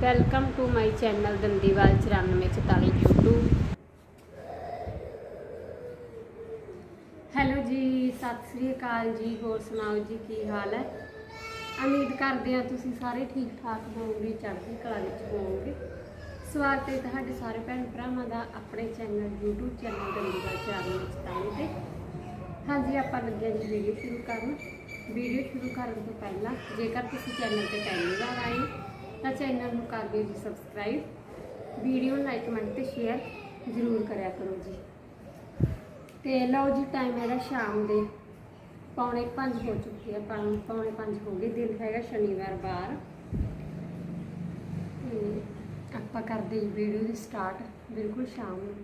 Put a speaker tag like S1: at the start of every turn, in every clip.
S1: Welcome to my channel Dandiwal 9444 YouTube. Hello ji Sat Sri ਅਕਾਲ ਜੀ ਹੋਰ ਸੁਣਾਓ ਜੀ ਕੀ ਹਾਲ ਹੈ ਉਮੀਦ ਕਰਦੇ ਹਾਂ ਤੁਸੀਂ ਸਾਰੇ ਠੀਕ ਠਾਕ ਹੋਵੋਗੇ ਚੜ੍ਹਦੀ ਕਲਾ ਵਿੱਚ ਹੋਵੋਗੇ ਸਵਾਗਤ ਹੈ ਤੁਹਾਡੇ ਸਾਰੇ ਭੈਣ ਭਰਾਵਾਂ ਦਾ ਆਪਣੇ ਚੈਨਲ YouTube ਚੈਨਲ ਦੰਦੀਵਾਲ 9444 ਤੇ ਹਾਂਜੀ ਆਪਾਂ ਲੱਗਿਆ ਜੀ ਵੀਡੀਓ ਸ਼ੁਰੂ ਕਰਨ ਵੀਡੀਓ ਸ਼ੁਰੂ ਕਰਨ ਤੋਂ ਪਹਿਲਾਂ ਜੇਕਰ ਤੁਸੀਂ ਚੈਨਲ ਤੇ ਪਹਿਲੀ ਵਾਰ ਆਏ ਤਾਂ ਚੈਨਲ ਨੂੰ ਕਰ ਦਿਓ ਜੀ ਸਬਸਕ੍ਰਾਈਬ ਵੀਡੀਓ ਨੂੰ ਲਾਈਕ ਕਮੈਂਟ ਤੇ ਸ਼ੇਅਰ ਜ਼ਰੂਰ ਕਰਿਆ ਕਰੋ ਜੀ। ਤੇ ਲਓ ਜੀ ਟਾਈਮ ਹੈਗਾ ਸ਼ਾਮ ਦੇ, ਪੌਣੇ 5 ਹੋ ਚੁੱਕੇ ਆ ਪੌਣੇ ਪੌਣੇ 5 ਹੋ ਗਏ, ਦਿਨ ਹੈਗਾ ਸ਼ਨੀਵਾਰ ਬਾਰ। ਤੇ ਆਪਾਂ ਕਰਦੇ ਜੀ ਵੀਡੀਓ ਦੀ ਸਟਾਰਟ ਬਿਲਕੁਲ ਸ਼ਾਮ ਨੂੰ।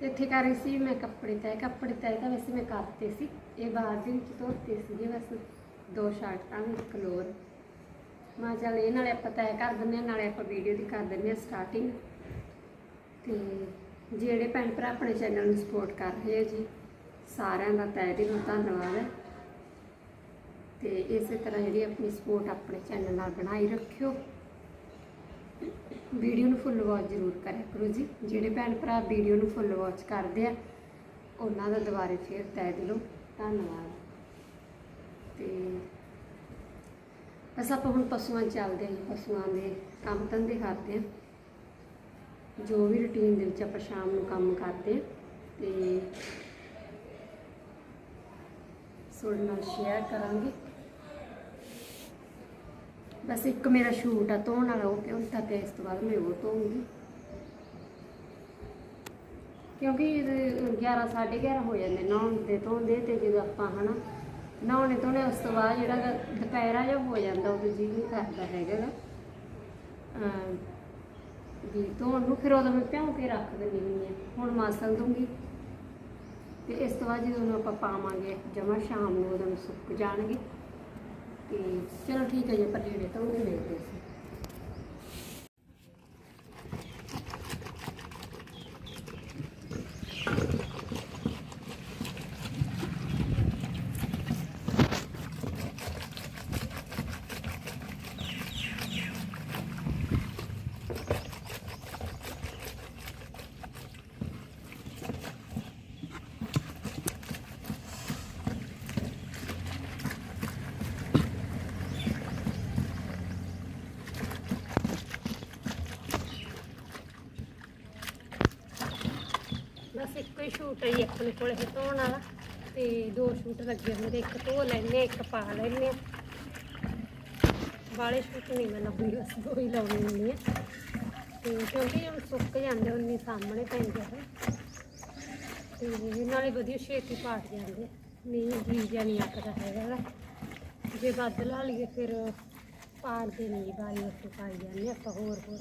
S1: ਤੇ ਇੱਥੇ ਕਰ ਰਹੀ ਸੀ ਮੈਂ ਕੱਪੜੇ ਤੈ ਕੱਪੜੇ ਤੈ ਤਾਂ ਵੈਸੇ ਮੈਂ ਕਰਤੇ ਸੀ, ਇਹ ਬਾਹਰ ਦੇ ਵਿੱਚ ਧੋਤੇ ਸੀਗੇ ਬਸ, ਦੋ ਸ਼ਰਟਾਂ ਇੱਕ ਲੋਰ ਮੈਂ ਚੱਲ ਇਹ ਨਾਲੇ ਆਪਾਂ ਤੈਅ ਕਰ ਦਿੰਦੇ ਹਾਂ, ਨਾਲੇ ਆਪਾਂ ਵੀਡੀਓ ਦੀ ਕਰ ਦਿੰਦੇ ਹਾਂ ਸਟਾਰਟਿੰਗ ਤੇ ਜਿਹੜੇ ਭੈਣ ਭਰਾ ਆਪਣੇ ਚੈਨਲ ਨੂੰ ਸਪੋਰਟ ਕਰ ਰਹੇ ਆ ਜੀ, ਸਾਰਿਆਂ ਦਾ ਤਹਿ ਦਿਲੋਂ ਧੰਨਵਾਦ। ਹੈ ਤੇ ਇਸੇ ਤਰ੍ਹਾਂ ਜਿਹੜੀ ਆਪਣੀ ਸਪੋਰਟ ਆਪਣੇ ਚੈਨਲ ਨਾਲ ਬਣਾਈ ਰੱਖਿਓ। ਵੀਡੀਓ ਨੂੰ ਫੁੱਲ ਵਾਚ ਜ਼ਰੂਰ ਕਰਿਆ ਕਰੋ ਜੀ। ਜਿਹੜੇ ਭੈਣ ਭਰਾ ਵੀਡੀਓ ਨੂੰ ਫੁੱਲ ਵਾਚ ਕਰਦੇ ਆ, ਉਹਨਾਂ ਦਾ ਦੁਬਾਰੇ ਫੇਰ ਤਹਿ ਦਿਲੋਂ ਧੰਨਵਾਦ। ਤੇ ਬਸ ਆਪਾਂ ਹੁਣ ਪਸ਼ੂਆਂ ਚੱਲਦੇ ਹਾਂ ਜੀ, ਪਸ਼ੂਆਂ ਦੇ ਕੰਮ ਧੰਦੇ ਕਰਦੇ ਹਾਂ। ਜੋ ਵੀ ਰੁਟੀਨ ਦੇ ਵਿੱਚ ਆਪਾਂ ਸ਼ਾਮ ਨੂੰ ਕੰਮ ਕਰਦੇ ਹਾਂ ਤੇ ਤੁਹਾਡੇ ਨਾਲ ਸ਼ੇਅਰ ਕਰਾਂਗੇ। ਬਸ ਇੱਕ ਮੇਰਾ ਸ਼ੂਟ ਆ ਧੋਣ ਵਾਲਾ ਉਹ ਪਿਓ ਤਾਂ ਤੇ ਇਸ ਤੋਂ ਬਾਅਦ ਮੈਂ ਉਹ ਧੋਊਂਗੀ। ਕਿਉਂਕਿ ਇਹਦੇ 11 11:30 ਹੋ ਜਾਂਦੇ ਨਹਾਉਣ ਦੇ ਧੋਂਦੇ ਤੇ ਜਦੋਂ ਆਪਾਂ ਹਨਾ ਨਹਾਉਣੇ ਧੋਣੇ ਉਸ ਤੋਂ ਬਾਅਦ ਜਿਹੜਾ ਗਾ, ਦੁਪਹਿਰਾ ਜਿਹਾ ਹੋ ਜਾਂਦਾ, ਉਦੋਂ ਜੀ ਨਹੀਂ ਕਰਦਾ ਹੈਗਾ ਗਾ। ਅਮ ਵੀ ਧੋਣ ਨੂੰ ਫਿਰ ਉਦੋਂ ਮੈਂ ਭਿਉਂ ਕੇ ਰੱਖ ਦਿੰਦੀ ਹੁੰਦੀ ਹਾਂ। ਹੁਣ ਮਾਸਲ ਦੂੰਗੀ ਤੇ ਇਸ ਤੋਂ ਬਾਅਦ ਜਦੋਂ ਉਹਨੂੰ ਆਪਾਂ ਪਾਵਾਂਗੇ, ਜਮਾ ਸ਼ਾਮ ਨੂੰ ਉਦੋਂ ਸੁੱਕ ਜਾਣਗੇ। ਤੇ ਚਲੋ ਠੀਕ ਹੈ ਜੀ, ਆਪਾਂ ਲੀੜੇ ਧੋਣੇ ਮਿਲਦੇ ਸੀ ਬਸ ਇੱਕੋ ਹੀ ਸ਼ੂਟ ਹੈ ਜੀ ਆਪਣੇ ਕੋਲ ਧੋਣ ਵਾਲਾ ਤੇ ਦੋ ਸ਼ੂਟ ਲੱਗੇ ਹੁੰਦੇ ਇੱਕ ਧੋ ਲੈਣੇ ਇੱਕ ਪਾ ਲੈਣੇ ਵਾਲੇ ਸ਼ੂਟ ਨਹੀਂ ਮੈਂ ਲਾਉਂਦੀ ਬਸ ਦੋ ਹੀ ਲਾਉਣੇ ਹੁੰਦੇ ਆ। ਤੇ ਕਿਉਂਕਿ ਹੁਣ ਸੁੱਕ ਜਾਂਦੇ ਉਨੀ ਸਾਹਮਣੇ ਪੈਂਦੇ ਆ। ਤੇ ਨਾਲੇ ਵਧੀਆ ਛੇਤੀ ਪਾਟ ਜਾਂਦੇ ਆ। ਨਹੀਂ ਜੀ ਜਾਂ ਨਹੀਂ ਆਕਦਾ ਹੈਗਾ ਗਾ। ਜੇ ਵੱਧ ਲਾ ਲਈਏ ਫਿਰ ਪਾੜਦੇ ਨਹੀਂ ਬਾਰੀ ਉੱਤੇ ਪਾਈ ਜਾਂਦੇ ਆਪਾਂ ਹੋਰ ਹੋਰ।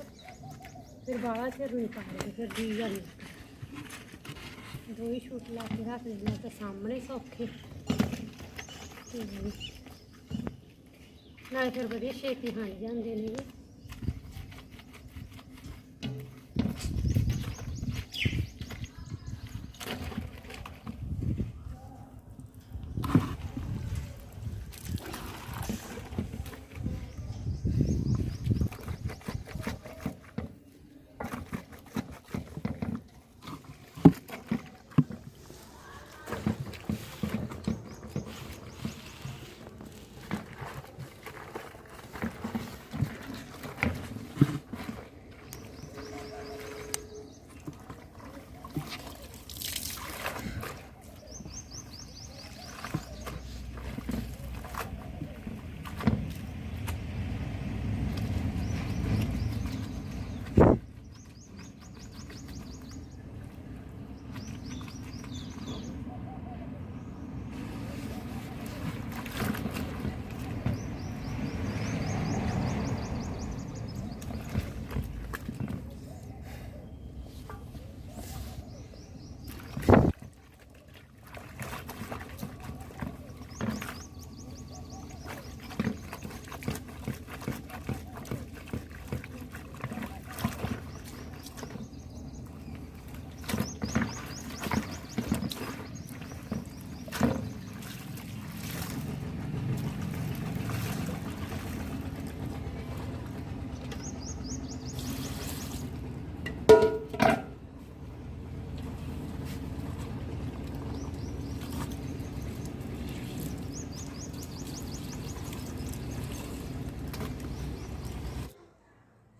S1: ਫਿਰ ਬਾਹਲਾ ਚਿਰ ਨਹੀਂ ਪਾੜਦੇ ਫਿਰ ਜੀ ਜਾਂਦੇ ਦੋ ਹੀ ਸ਼ੂਟ ਲਾ ਕੇ ਰੱਖ ਲੈਣਾ ਤਾਂ ਸਾਹਮਣੇ ਸੌਖੇ। ਤੇ ਨਾਲੇ ਫਿਰ ਵਧੀਆ ਛੇਤੀ ਬਣ ਜਾਂਦੇ ਨੇ।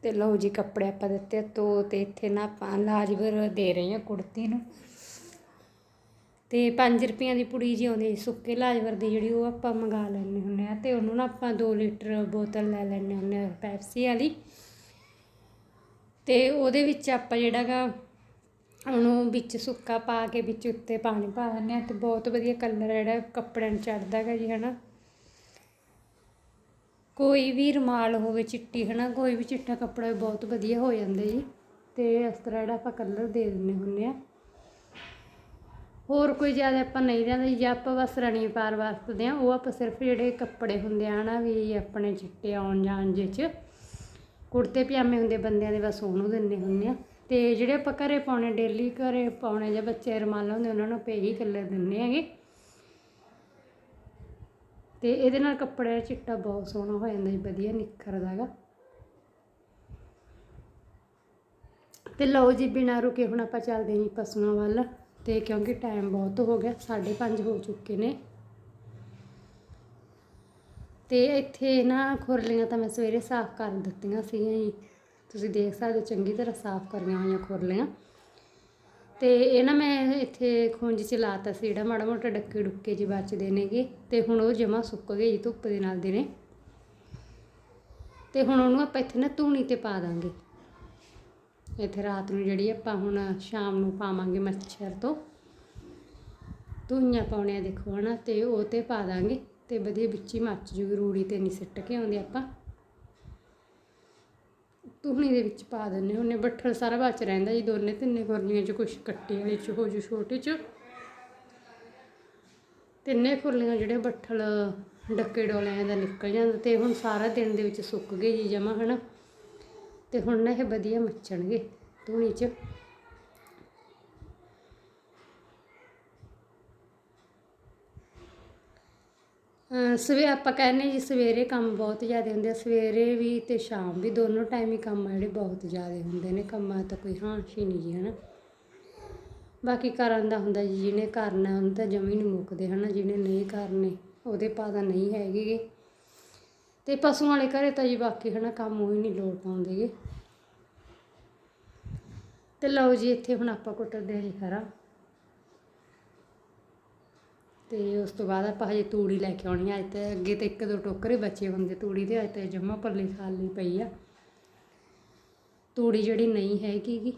S2: ਤੇ ਲਓ ਜੀ ਕੱਪੜੇ ਆਪਾਂ ਦਿੱਤੇ ਤੋ ਤੇ ਇੱਥੇ ਨਾ ਆਪਾਂ ਲਾਜਵਰ ਦੇ ਰਹੇ ਹਾਂ ਕੁੜਤੀ ਨੂੰ। ਤੇ 5 ਰੁਪਈਆਂ ਦੀ ਪੁੜੀ ਜੀ ਆਉਂਦੀ ਸੁੱਕੇ ਲਾਜਵਰ ਦੀ ਜਿਹੜੀ ਉਹ ਆਪਾਂ ਮੰਗਾ ਲੈਂਦੇ ਹੁੰਦੇ ਆ ਤੇ ਉਹਨੂੰ ਨਾ ਆਪਾਂ 2 ਲੀਟਰ ਬੋਤਲ ਲੈ ਲੈਂਦੇ ਹੁੰਦੇ ਆ ਪੈਪਸੀ ਵਾਲੀ। ਤੇ ਉਹਦੇ ਵਿੱਚ ਆਪਾਂ ਜਿਹੜਾ ਗਾ ਉਹਨੂੰ ਵਿੱਚ ਸੁੱਕਾ ਪਾ ਕੇ ਵਿੱਚ ਉੱਤੇ ਪਾਣੀ ਪਾ ਦਿੰਦੇ ਆ ਤੇ ਬਹੁਤ ਵਧੀਆ ਕਲਰ ਜਿਹੜਾ, ਕੱਪੜਿਆਂ ਨੂੰ ਚੜਦਾ ਗਾ ਜੀ, ਹਨਾ। ਕੋਈ ਵੀ ਰੁਮਾਲ ਹੋਵੇ, ਚਿੱਟੀ ਹਨਾ, ਕੋਈ ਵੀ ਚਿੱਟਾ ਕੱਪੜਾ ਵੀ ਬਹੁਤ ਵਧੀਆ ਹੋ ਜਾਂਦਾ ਜੀ। ਤੇ ਇਸ ਤਰ੍ਹਾਂ ਜਿਹੜਾ ਆਪਾਂ ਕਲਰ ਦੇ ਦਿੰਦੇ ਹੁੰਦੇ ਆ। ਹੋਰ ਕੋਈ ਜ਼ਿਆਦਾ ਆਪਾਂ ਨਹੀਂ ਲੈਂਦੇ ਜੀ ਆਪਾਂ ਬਸ ਰਣੀ ਪਾਰ ਵਰਤਦੇ ਆ, ਉਹ ਆਪਾਂ ਸਿਰਫ ਜਿਹੜੇ ਕੱਪੜੇ ਹੁੰਦੇ ਆ ਨਾ ਵੀ ਆਪਣੇ ਚਿੱਟੇ ਆਉਣ ਜਾਣ ਜੇ ਚ। ਕੁੜਤੇ, ਪਜਾਮੇ ਹੁੰਦੇ ਬੰਦਿਆਂ ਦੇ, ਬਸ ਉਹਨੂੰ ਦਿੰਦੇ ਹੁੰਦੇ ਆ। ਤੇ ਜਿਹੜੇ ਆਪਾਂ ਘਰੇ ਪਾਉਣੇ ਡੇਲੀ ਘਰੇ ਪਾਉਣੇ ਜਾਂ ਬੱਚੇ ਰੁਮਾਲ ਹੁੰਦੇ, ਉਹਨਾਂ ਨੂੰ ਪੇ ਹੀ ਕਲਰ ਦਿੰਦੇ ਹੈਗੇ। ਤੇ ਇਹਦੇ ਨਾਲ ਕੱਪੜੇ ਚਿੱਟਾ ਬਹੁਤ ਸੋਹਣਾ ਹੋ ਜਾਂਦਾ ਜੀ ਵਧੀਆ ਨਿਖਰਦਾ ਹੈਗਾ ਤੇ ਲਓ ਜੀ, ਬਿਨਾਂ ਰੁਕੇ ਹੁਣ ਆਪਾਂ ਚੱਲਦੇ ਹਾਂ ਜੀ ਪਸ਼ੂਆਂ ਵੱਲ। ਤੇ ਕਿਉਂਕਿ ਟਾਈਮ ਬਹੁਤ ਹੋ ਗਿਆ 5:30 ਹੋ ਚੁੱਕੇ ਨੇ। ਤੇ ਇੱਥੇ ਨਾ ਖੁਰਲੀਆਂ ਤਾਂ ਮੈਂ ਸਵੇਰੇ ਸਾਫ਼ ਕਰ ਦਿੱਤੀਆਂ ਸੀਗੀਆਂ ਜੀ। ਤੁਸੀਂ ਦੇਖ ਸਕਦੇ ਹੋ, ਚੰਗੀ ਤਰ੍ਹਾਂ ਸਾਫ਼ ਕਰੀਆਂ ਹੋਈਆਂ ਖੁਰਲੀਆਂ। ਤੇ ਇਹ ਨਾ ਮੈਂ ਇੱਥੇ ਖੁੰਝ ਚ ਲਾਤਾ ਸੀ, ਜਿਹੜਾ ਮਾੜਾ ਮੋਟਾ ਡੱਕੇ ਡੁੱਕੇ ਜਿਹੇ ਬਚਦੇ ਨੇਗੇ ਤੇ ਹੁਣ ਉਹ ਜਮਾ ਸੁੱਕ ਗਏ ਜੀ ਧੁੱਪ ਦੇ ਨਾਲ ਦੇ ਨੇ। ਤੇ ਹੁਣ ਉਹਨੂੰ ਆਪਾਂ ਇੱਥੇ ਨਾ ਧੂਣੀ ਤੇ ਪਾ ਦਾਂਗੇ। ਇੱਥੇ ਰਾਤ ਨੂੰ ਜਿਹੜੀ ਆਪਾਂ ਹੁਣ ਸ਼ਾਮ ਨੂੰ ਪਾਵਾਂਗੇ ਮੱਛਰ ਤੋਂ। ਧੂਈਆਂ ਪਾਉਣੀਆਂ ਦੇਖੋ ਹਨਾ, ਤੇ ਉਹ ਤੇ ਪਾ ਦਾਂਗੇ। ਤੇ ਵਧੀਆ ਵਿੱਚ ਹੀ ਮੱਚ ਜੂਗੀ, ਰੂੜੀ ਤੇ ਨਹੀਂ ਸਿੱਟ ਕੇ ਆਉਂਦੇ ਆਪਾਂ। ਧੂਣੀ ਦੇ ਵਿੱਚ ਪਾ ਦਿੰਦੇ ਹੁੰਨੇ ਬੱਠਲ ਸਾਰਾ ਬਚ ਰਹਿੰਦਾ ਜੀ ਦੋਨੇ, ਤਿੰਨੇ ਖੁਰਲੀਆਂ ਚ ਕੁਛ ਕੱਟੇ ਵਾਲੇ ਚ ਹੋ ਜੂ ਛੋਟੇ ਚ। ਤਿੰਨੇ ਖੁਰਲੀਆਂ ਜਿਹੜੇ ਬੱਠਲ ਡੱਕੇ ਡੋਲਿਆਂ ਦਾ ਨਿਕਲ ਜਾਂਦਾ ਤੇ ਹੁਣ ਸਾਰਾ ਦਿਨ ਦੇ ਵਿੱਚ ਸੁੱਕ ਗਏ ਜੀ ਜਮਾ, ਹਨਾ। ਤੇ ਹੁਣ ਨਾ ਇਹ ਵਧੀਆ ਮੱਚਣਗੇ ਧੂਣੀ ਚ। ਸਵੇ, ਆਪਾਂ ਕਹਿੰਦੇ ਜੀ ਸਵੇਰੇ ਕੰਮ ਬਹੁਤ ਜ਼ਿਆਦਾ ਹੁੰਦੇ ਆ, ਸਵੇਰੇ ਵੀ ਤੇ ਸ਼ਾਮ ਵੀ ਦੋਨੋਂ ਟਾਈਮ ਹੀ ਕੰਮ ਆ ਜਿਹੜੇ ਬਹੁਤ ਜ਼ਿਆਦਾ ਹੁੰਦੇ ਨੇ, ਕੰਮਾਂ ਤਾਂ ਕੋਈ ਹਾਂਸ਼ ਹੀ ਨਹੀਂ ਜੀ, ਹਨਾ। ਬਾਕੀ ਕਰਨ ਦਾ ਹੁੰਦਾ ਜੀ, ਜਿਹਨੇ ਕਰਨਾ ਉਹਨੂੰ ਤਾਂ ਜਮੀ ਨਹੀਂ ਮੁੱਕਦੇ, ਹਨਾ, ਜਿਹਨੇ ਨਹੀਂ ਕਰਨੇ, ਉਹਦੇ ਪਾਦਾ ਨਹੀਂ ਹੈਗੇ ਤੇ ਪਸ਼ੂਆਂ ਵਾਲੇ ਘਰੇ ਤਾਂ ਜੀ ਬਾਕੀ, ਹਨਾ, ਕੰਮ ਉਹ ਹੀ ਨਹੀਂ ਲੋਟ ਪਾਉਂਦੇਗੇ ਤੇ ਲਓ ਜੀ, ਇੱਥੇ ਹੁਣ ਆਪਾਂ ਕੁੱਟਦੇ ਹਾਂ ਜੀ ਖਰਾ। ਅਤੇ ਉਸ ਤੋਂ ਬਾਅਦ ਆਪਾਂ ਹਜੇ ਤੂੜੀ ਲੈ ਕੇ ਆਉਣੀ ਆ ਅੱਜ ਤਾਂ ਅੱਗੇ ਤਾਂ ਇੱਕ ਦੋ ਟੋਕਰੇ ਬਚੇ ਹੁੰਦੇ ਤੂੜੀ ਦੇ ਅੱਜ ਤਾਂ ਜਮਾ ਪੱਲੀ ਖਾਲੀ ਪਈ ਆ। ਤੂੜੀ ਜਿਹੜੀ ਨਹੀਂ ਹੈਗੀ ਗੀ।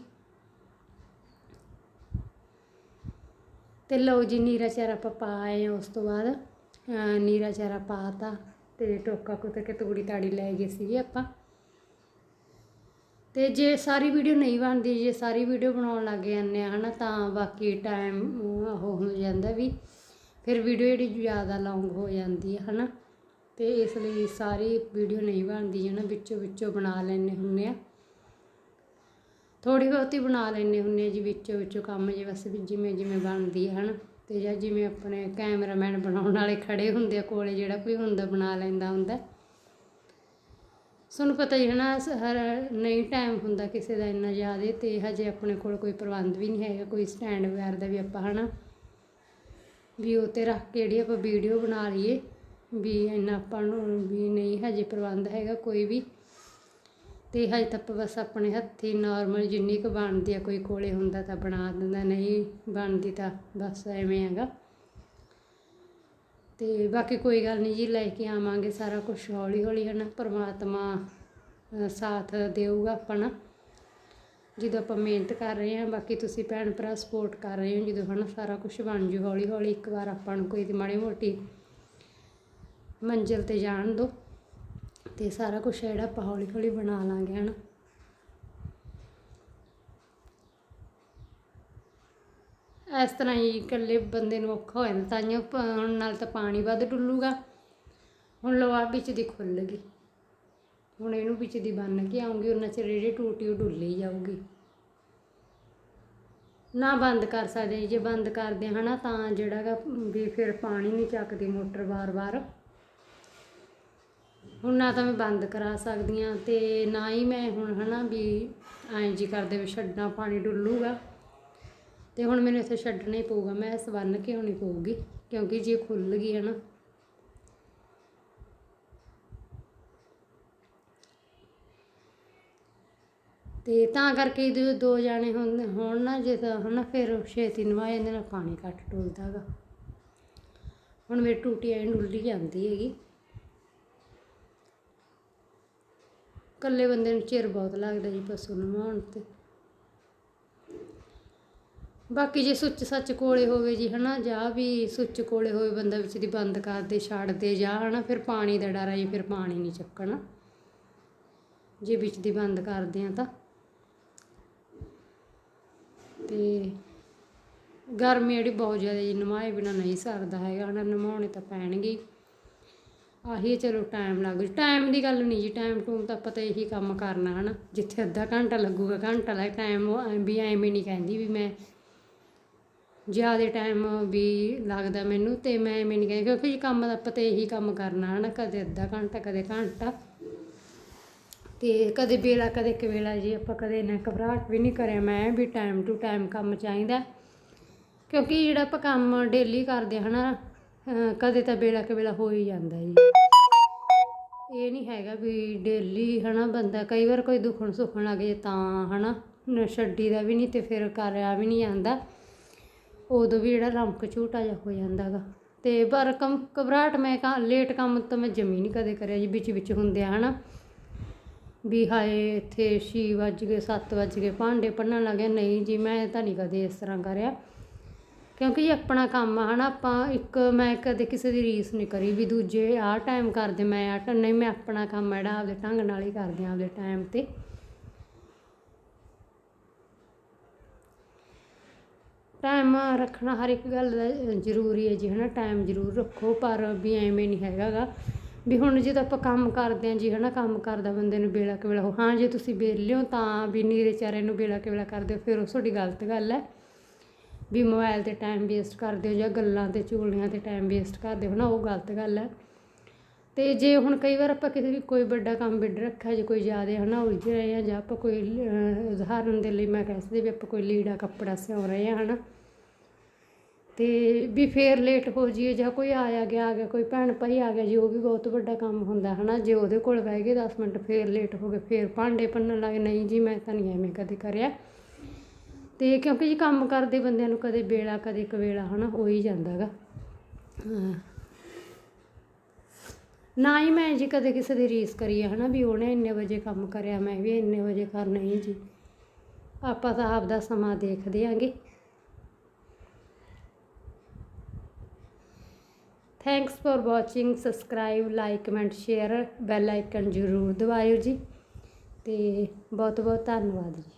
S2: ਤੇ ਲਓ ਜੀ, ਨੀਰਾ ਚਾਰਾ ਆਪਾਂ ਪਾ ਆਏ ਉਸ ਤੋਂ ਬਾਅਦ। ਨੀਰਾ ਚਾਰਾ ਪਾਤਾ ਤੇ ਟੋਕਾ ਕੁੱਟ ਕੇ ਤੂੜੀ ਤਾੜੀ ਲੈ ਗਏ ਸੀਗੇ ਆਪਾਂ। ਤੇ ਜੇ ਸਾਰੀ ਵੀਡੀਓ ਨਹੀਂ ਬਣਦੀ, ਜੇ ਸਾਰੀ ਵੀਡੀਓ ਬਣਾਉਣ ਲੱਗ ਜਾਂਦੇ ਆ ਹਨਾ, ਤਾਂ ਬਾਕੀ ਟਾਈਮ ਉਹ ਹੋ ਜਾਂਦਾ ਵੀ ਫਿਰ ਵੀਡੀਓ ਜਿਹੜੀ ਜ਼ਿਆਦਾ ਲੌਂਗ ਹੋ ਜਾਂਦੀ ਹੈ, ਹਨਾ? ਤੇ ਇਸ ਲਈ ਸਾਰੀ ਵੀਡੀਓ ਨਹੀਂ ਬਣਦੀ ਹੈ ਨਾ ਵਿੱਚੋਂ ਵਿੱਚੋਂ ਬਣਾ ਲੈਣੇ ਹੁੰਨੇ ਆ। ਥੋੜੀ ਬਹੁਤੀ ਬਣਾ ਲੈਣੇ ਹੁੰਨੇ ਆ ਜੀ ਵਿੱਚੋਂ ਵਿੱਚੋਂ ਕੰਮ ਜੇ ਬਸ ਵੀ ਜਿਵੇਂ ਜਿਵੇਂ ਬਣਦੀ ਹੈ, ਹਨਾ? ਤੇ ਜਾਂ ਜਿਵੇਂ ਆਪਣੇ ਕੈਮਰਾਮੈਨ ਬਣਾਉਣ ਵਾਲੇ ਖੜੇ ਹੁੰਦੇ ਆ, ਕੋਲੇ ਜਿਹੜਾ ਕੋਈ ਹੁੰਦਾ ਬਣਾ ਲੈਂਦਾ ਹੁੰਦਾ। ਤੁਹਾਨੂੰ ਪਤਾ ਹੀ ਹੈ ਨਾ ਹਰ ਨਹੀਂ ਟਾਈਮ ਹੁੰਦਾ ਕਿਸੇ ਦਾ ਇੰਨਾ ਜ਼ਿਆਦਾ ਤੇ ਹਜੇ ਆਪਣੇ ਕੋਲ ਕੋਈ ਪ੍ਰਬੰਧ ਵੀ ਨਹੀਂ ਹੈਗਾ, ਕੋਈ ਸਟੈਂਡ ਵਗੈਰਾ ਦਾ ਵੀ ਆਪਾਂ, ਹਨਾ? ਵੀ ਉਹ ਤੇ ਰੱਖ ਕੇ ਜਿਹੜੀ ਆਪਾਂ ਵੀਡੀਓ ਬਣਾ ਲਈਏ, ਵੀ ਇੰਨਾ ਆਪਾਂ ਨੂੰ ਵੀ ਨਹੀਂ ਹਜੇ ਪ੍ਰਬੰਧ ਹੈਗਾ ਕੋਈ ਵੀ। ਅਤੇ ਹਜੇ ਤਾਂ ਆਪਾਂ ਬਸ ਆਪਣੇ ਹੱਥੀਂ ਨਾਰਮਲ ਜਿੰਨੀ ਕੁ ਬਣਦੀ ਆ, ਕੋਈ ਕੋਲੇ ਹੁੰਦਾ ਤਾਂ ਬਣਾ ਦਿੰਦਾ, ਨਹੀਂ ਬਣਦੀ ਤਾਂ ਬਸ ਐਵੇਂ ਹੈਗਾ। ਅਤੇ ਬਾਕੀ ਕੋਈ ਗੱਲ ਨਹੀਂ ਜੀ, ਲੈ ਕੇ ਆਵਾਂਗੇ ਸਾਰਾ ਕੁਝ ਹੌਲੀ ਹੌਲੀ ਹੈ ਨਾ ਪਰਮਾਤਮਾ ਸਾਥ ਦੇਊਗਾ ਆਪਣਾ। ਜਦੋਂ ਆਪਾਂ ਮਿਹਨਤ ਕਰ ਰਹੇ ਹਾਂ, ਬਾਕੀ ਤੁਸੀਂ ਭੈਣ ਭਰਾ ਸਪੋਰਟ ਕਰ ਰਹੇ ਹੋ, ਜਦੋਂ ਹਨਾ ਸਾਰਾ ਕੁਝ ਬਣ ਜੂ ਹੌਲੀ ਹੌਲੀ ਇੱਕ ਵਾਰ ਆਪਾਂ ਨੂੰ ਕੋਈ ਮਾੜੀ ਮੋਟੀ ਮੰਜ਼ਿਲ ਤੇ ਜਾਣ ਦੋ ਤੇ ਸਾਰਾ ਕੁਝ ਜਿਹੜਾ ਆਪਾਂ ਹੌਲੀ ਹੌਲੀ ਬਣਾ ਲਾਂਗੇ, ਹਨਾ। ਇਸ ਤਰ੍ਹਾਂ ਹੀ ਇਕੱਲੇ ਬੰਦੇ ਨੂੰ ਔਖਾ ਹੋ ਜਾਂਦਾ, ਤਾਂਹੀਓ ਪ- ਹੁਣ ਨਾਲ ਤਾਂ ਪਾਣੀ ਵੱਧ ਡੁੱਲੂਗਾ। ਹੁਣ ਲੋਆ ਵਿੱਚ ਦੀ ਖੁੱਲ ਗਈ। ਹੁਣ ਇਹਨੂੰ ਵਿੱਚ ਦੀ ਬੰਨ ਕੇ ਆਉਂਗੀ ਉਹਨਾਂ ਚਿਰ ਜਿਹੜੀ ਟੂਟੀ ਉਹ ਡੁੱਲੀ ਜਾਊਗੀ। ਨਾ ਬੰਦ ਕਰ ਸਕਦੇ ਜੇ ਬੰਦ ਕਰਦੇ ਹਾਂ ਨਾ ਤਾਂ ਜਿਹੜਾ ਗਾ ਵੀ ਫਿਰ ਪਾਣੀ ਨਹੀਂ ਚੱਕਦੀ ਮੋਟਰ ਵਾਰ-ਵਾਰ। ਹੁਣ ਨਾ ਤਾਂ ਮੈਂ ਬੰਦ ਕਰਾ ਸਕਦੀ ਹਾਂ ਤੇ ਨਾ ਹੀ ਮੈਂ ਹੁਣ ਹਨਾ ਵੀ ਐਂ ਜੀ ਕਰਦੇ ਵੀ ਛੱਡਣਾ ਪਾਣੀ ਡੁੱਲੂਗਾ। ਤੇ ਹੁਣ ਮੈਨੂੰ ਇੱਥੇ ਛੱਡਣਾ ਹੀ ਪਊਗਾ, ਮੈਂ ਇਸ ਬੰਨ ਕੇ ਹੋਣੀ ਪਊਗੀ, ਕਿਉਂਕਿ ਜੇ ਖੁੱਲ ਗਈ ਹੈ ਤੇ ਤਾਂ ਕਰਕੇ ਜਦੋਂ ਦੋ ਜਾਣੇ ਹੁੰਦੇ ਹੋਣ ਨਾ, ਜੇ ਤਾਂ ਹਨਾ, ਫਿਰ ਛੇਤੀ ਨਵਾ ਜਾਂਦੇ ਨਾਲ ਪਾਣੀ ਘੱਟ ਡੁੱਲਦਾ ਗਾ। ਹੁਣ ਮੇਰੀ ਟੂਟੀ ਐਂ ਡੁੱਲੀ ਜਾਂਦੀ ਹੈਗੀ। ਇਕੱਲੇ ਬੰਦੇ ਨੂੰ ਚਿਰ ਬਹੁਤ ਲੱਗਦਾ ਜੀ ਪਸ਼ੂ ਨਵਾਉਣ ਤੇ। ਬਾਕੀ ਜੇ ਸੁੱਚ ਸੱਚ ਕੋਲੇ ਹੋਵੇ ਜੀ ਹਨਾ, ਜਾਂ ਵੀ ਸੁੱਚ ਕੋਲੇ ਹੋਵੇ ਬੰਦਾ ਵਿੱਚ ਦੀ ਬੰਦ ਕਰ ਦੇ, ਛੱਡ ਦੇ, ਜਾਂ ਹਨਾ, ਫਿਰ ਪਾਣੀ ਦਾ ਡਰ ਆ ਜੀ, ਫਿਰ ਪਾਣੀ ਨਹੀਂ ਚੱਕਣਾ। ਜੇ ਵਿੱਚ ਦੀ ਬੰਦ ਕਰਦੇ ਆ ਤਾਂ। ਤੇ ਗਰਮੀ ਜਿਹੜੀ ਬਹੁਤ ਜ਼ਿਆਦਾ ਜੀ ਨਮਾਏ ਬਿਨਾ ਨਹੀਂ ਸਰਦਾ ਹੈਗਾ ਹਨਾ ਨਮਾਉਣੇ ਤਾਂ ਪੈਣਗੇ ਆਹੀ ਚਲੋ ਟਾਈਮ ਲੱਗ ਜੂ। ਟਾਈਮ ਦੀ ਗੱਲ ਨਹੀਂ ਜੀ ਟਾਈਮ ਟੂਮ ਤਾਂ ਪਤਾ ਇਹੀ ਕੰਮ ਕਰਨਾ, ਹਨਾ। ਜਿੱਥੇ ਅੱਧਾ ਘੰਟਾ ਲੱਗੂਗਾ, ਘੰਟਾ ਲੱਗ ਟਾਈਮ ਵੀ ਐਵੇਂ ਨਹੀਂ ਕਹਿੰਦੀ ਵੀ ਮੈਂ। ਜ਼ਿਆਦਾ ਟਾਈਮ ਵੀ ਲੱਗਦਾ ਮੈਨੂੰ ਤੇ ਮੈਂ ਐਵੇਂ ਨਹੀਂ ਕਹਿੰਦੀ, ਕਿਉਂਕਿ ਜੀ ਕੰਮ ਦਾ ਪਤਾ ਇਹੀ ਕੰਮ ਕਰਨਾ, ਹਨਾ। ਕਦੇ ਅੱਧਾ ਘੰਟਾ, ਕਦੇ ਘੰਟਾ। ਤੇ ਕਦੇ ਵੇਲਾ, ਕਦੇ ਕਵੇਲਾ ਜੀ, ਆਪਾਂ ਕਦੇ ਨਾ ਘਬਰਾਹਟ ਵੀ ਨਹੀਂ ਕਰਿਆ। ਮੈਂ ਵੀ ਟਾਈਮ ਟੂ ਟਾਈਮ ਕੰਮ ਚਾਹੀਦਾ ਕਿਉਂਕਿ ਜਿਹੜਾ ਆਪਾਂ ਕੰਮ ਡੇਲੀ ਕਰਦੇ ਹਾਂ ਹਨਾ, ਅਹ ਕਦੇ ਤਾਂ ਵੇਲਾ ਕਵੇਲਾ ਹੋ ਹੀ ਜਾਂਦਾ ਜੀ। ਇਹ ਨਹੀਂ ਹੈਗਾ ਵੀ ਡੇਲੀ ਹਨਾ ਬੰਦਾ ਕਈ ਵਾਰ ਕੋਈ ਦੁਖਣ ਸੁਖਣ ਲੱਗ ਜੇ ਤਾਂ ਹਨਾ, ਨ- ਛੱਡੀ ਦਾ ਵੀ ਨਹੀਂ ਤੇ ਫਿਰ ਕਰਿਆ ਵੀ ਨਹੀਂ ਜਾਂਦਾ। ਉਦੋਂ ਵੀ ਜਿਹੜਾ ਰੰਕ ਝੂਟਾ ਜਿਹਾ ਹੋ ਜਾਂਦਾ ਗਾ। ਤੇ ਪਰ ਕੰਮ, ਘਬਰਾਹਟ ਮੈਂ ਕਾ ਲੇਟ ਕੰਮ ਤਾਂ ਮੈਂ ਜਮੀ ਨਹੀਂ ਕਦੇ ਕਰਿਆ ਜੀ ਵਿੱਚ ਵਿੱਚ ਹੁੰਦੇ ਆ ਹਨਾ। ਵੀ ਹਾਏ, ਇੱਥੇ ਛੇ ਵੱਜ ਗਏ, ਸੱਤ ਵੱਜ ਗਏ, ਭਾਂਡੇ ਭੰਨਣ ਲੱਗੇ ਨਹੀਂ ਜੀ, ਮੈਂ ਤਾਂ ਨਹੀਂ ਕਦੇ ਇਸ ਤਰ੍ਹਾਂ ਕਰਿਆ। ਕਿਉਂਕਿ ਇਹ ਆਪਣਾ ਕੰਮ ਆ, ਹਨਾ। ਆਪਾਂ ਇੱਕ, ਮੈਂ ਕਦੇ ਕਿਸੇ ਦੀ ਰੀਸ ਨਹੀਂ ਕਰੀ ਵੀ ਦੂਜੇ ਆਹ ਟਾਈਮ ਕਰਦੇ, ਮੈਂ ਆਹ ਨਹੀਂ, ਮੈਂ ਆਪਣਾ ਕੰਮ ਜਿਹੜਾ ਆਪਦੇ ਢੰਗ ਨਾਲ ਹੀ ਕਰਦੀ ਹਾਂ ਆਪਦੇ ਟਾਈਮ ਤੇ। ਟਾਈਮ ਰੱਖਣਾ ਹਰ ਇੱਕ ਗੱਲ ਦਾ ਜ਼ਰੂਰੀ ਹੈ ਜੀ, ਹਨਾ। ਟਾਈਮ ਜ਼ਰੂਰ ਰੱਖੋ, ਪਰ ਵੀ ਐਵੇਂ ਨਹੀਂ ਹੈਗਾ ਵੀ ਹੁਣ ਜਦੋਂ ਆਪਾਂ ਕੰਮ ਕਰਦੇ ਹਾਂ ਜੀ, ਹਨਾ, ਕੰਮ ਕਰਦਾ ਬੰਦੇ ਨੂੰ ਵੇਲਾ ਕਵੇਲਾ ਹੋ ਹਾਂ ਜੇ ਤੁਸੀਂ ਵਿਹਲੇ ਹੋ ਤਾਂ ਵੀ ਨੀਰੇ ਚਾਰੇ ਨੂੰ ਵੇਲਾ ਕਵੇਲਾ ਕਰਦੇ ਹੋ, ਫਿਰ ਉਹ ਤੁਹਾਡੀ ਗਲਤ ਗੱਲ ਹੈ। ਵੀ ਮੋਬਾਈਲ ਤੇ ਟਾਈਮ ਵੇਸਟ ਕਰਦੇ ਹੋ ਜਾਂ ਗੱਲਾਂ ਤੇ ਚੁਗਲੀਆਂ ਤੇ ਟਾਈਮ ਵੇਸਟ ਕਰਦੇ ਹੋ ਨਾ ਉਹ ਗਲਤ ਗੱਲ ਹੈ। ਤੇ ਜੇ ਹੁਣ ਕਈ ਵਾਰ ਆਪਾਂ ਕਿਸੇ ਵੀ ਕੋਈ ਵੱਡਾ ਕੰਮ ਬਿੱਡ ਰੱਖਿਆ, ਜੇ ਕੋਈ ਜ਼ਿਆਦਾ, ਹਨਾ, ਉਲਝ ਰਹੇ ਆ ਜਾਂ ਆਪਾਂ ਕੋਈ ਉਦਾਹਰਨ ਦੇ ਲਈ ਮੈਂ ਕਹਿ ਸਕਦੀ ਵੀ ਆਪਾਂ ਕੋਈ ਲੀੜਾ ਕੱਪੜਾ ਸਿਉਂ ਰਹੇ ਆ ਹਨਾ। ਅਤੇ ਵੀ ਫਿਰ ਲੇਟ ਹੋ ਜਾਈਏ ਜਾਂ ਕੋਈ ਆਇਆ ਗਿਆ ਆ ਗਿਆ, ਕੋਈ ਭੈਣ ਭਾਈ ਆ ਗਿਆ ਜੀ, ਉਹ ਵੀ ਬਹੁਤ ਵੱਡਾ ਕੰਮ ਹੁੰਦਾ ਹੈ ਨਾ ਜੇ ਉਹਦੇ ਕੋਲ ਬਹਿ ਗਏ ਦਸ ਮਿੰਟ, ਫਿਰ ਲੇਟ ਹੋ ਗਏ, ਫਿਰ ਭਾਂਡੇ ਭੰਨਣ ਲੱਗੇ ਨਹੀਂ ਜੀ ਮੈਂ ਤਾਂ ਨਹੀਂ ਐਵੇਂ ਕਦੇ ਕਰਿਆ। ਅਤੇ ਕਿਉਂਕਿ ਜੀ ਕੰਮ ਕਰਦੇ ਬੰਦਿਆਂ ਨੂੰ ਕਦੇ ਵੇਲਾ, ਕਦੇ ਕਵੇਲਾ ਨਾ ਹੋ ਹੀ ਜਾਂਦਾ ਗਾ। ਨਾ ਹੀ ਮੈਂ ਜੀ ਕਦੇ ਕਿਸੇ ਦੀ ਰੀਸ ਕਰੀ ਹੈ ਨਾ ਵੀ ਉਹਨੇ ਇੰਨੇ ਵਜੇ ਕੰਮ ਕਰਿਆ, ਮੈਂ ਵੀ ਇੰਨੇ ਵਜੇ ਕਰਨਾ ਹੀ ਜੀ। ਆਪਾਂ ਤਾਂ ਆਪਦਾ ਸਮਾਂ ਦੇਖਦੇ ਆਂਗੇ। Thanks for watching subscribe like comment share bell icon ਜ਼ਰੂਰ ਦਬਾਇਓ ਜੀ। ਤੇ ਬਹੁਤ ਬਹੁਤ ਧੰਨਵਾਦ ਜੀ।